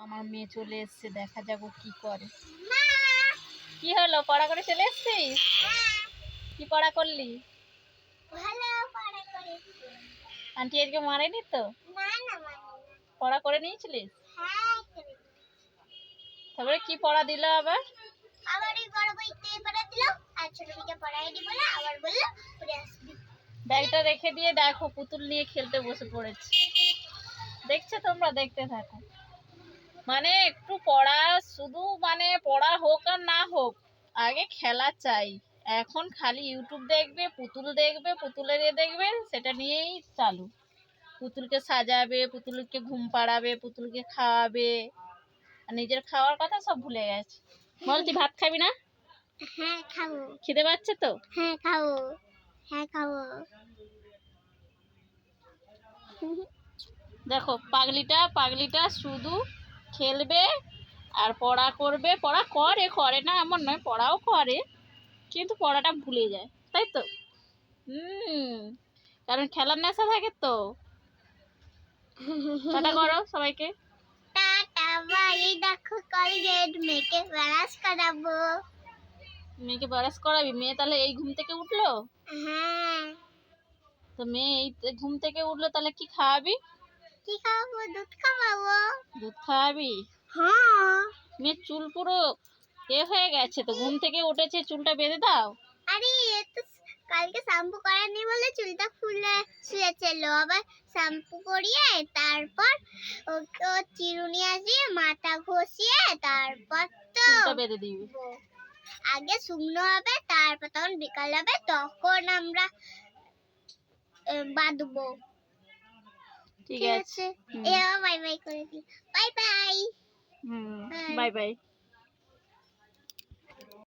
আমার মেয়ে চলে এসছে দেখা যাব কি করে। কি হলো? পড়া করে চলে এসছিস? কি পড়া করলি? আন্টি আজকে মারেনি তো? পড়া করে নিয়েছিলিস? হ্যাঁ তারপরে কি পড়া দিল আবার? আবার ওই বড় বইতে পড়া দিল আর ছোট বইটা পড়াইনি বলে আবার বলল পড়ে আসবি। ব্যাগটা রেখে দিয়ে দেখো পুতুল নিয়ে খেলতে বসে পড়েছে। দেখছ তোমরা? দেখতে থাকো। মানে একটু পড়া শুধু মানে পড়া হোক আর না হোক আগে খেলা চাই। এখন খালি ইউটিউব দেখবে পুতুল দেখবে পুতুলের এ দেখবে সেটা নিয়েই চালু। পুতুলকে সাজাবে পুতুলকে ঘুম পাড়াবে পুতুলকে খাওয়াবে। আর নিজের খাওয়ার কথা সব ভুলে গেছে। বল তুই ভাত খাবি না? হ্যাঁ খাব। খিদে পাচ্ছে তো? হ্যাঁ খাব। হ্যাঁ খাব। দেখো পাগলিটা পাগলিটা শুধু খেলবে আর পড়া করবে। পড়া করে করে না এমন নয় পড়াও করে কিন্তু পড়াটা ভুলে যায় তাই তো? হুম কারণ খেলার নেশা থাকে তো। টাটা করো সবাইকে। টাটা বাই দেখো কলগেট মেকে ব্রাশ করাবো। মেয়েকে ব্রাশ করাবি? মেয়ে তাহলে এই ঘুম থেকে উঠল? হ্যাঁ। তো মেয়ে এই ঘুম থেকে উঠল তাহলে কি খাওয়াবি? কি খাব দুধ খাওয়াবো? দুধ খাওয়াবি? হ্যাঁ। মেয়ের চুল পুরো এ হয়ে গেছে তো ঘুম থেকে উঠেছে চুলটা বেঁধে দাও। আরে এ তো কালকে শ্যাম্পু করানি বলে চুলটা ফুলে শুয়েছিল। আবার শ্যাম্পু করিয়ে তারপর ওকে ও চিরুনি আসিয়ে মাথা ঘষিয়ে তারপর তো চুলটা বেঁধে দিবি। আগে শুকনো হবে তারপর তখন বিকাল হবে তখন আমরা বাঁধবো। ঠিক ঠিক আছে আছে হুম। এবার বাই বাই করে দিই bye bye hmm Bye. Bye bye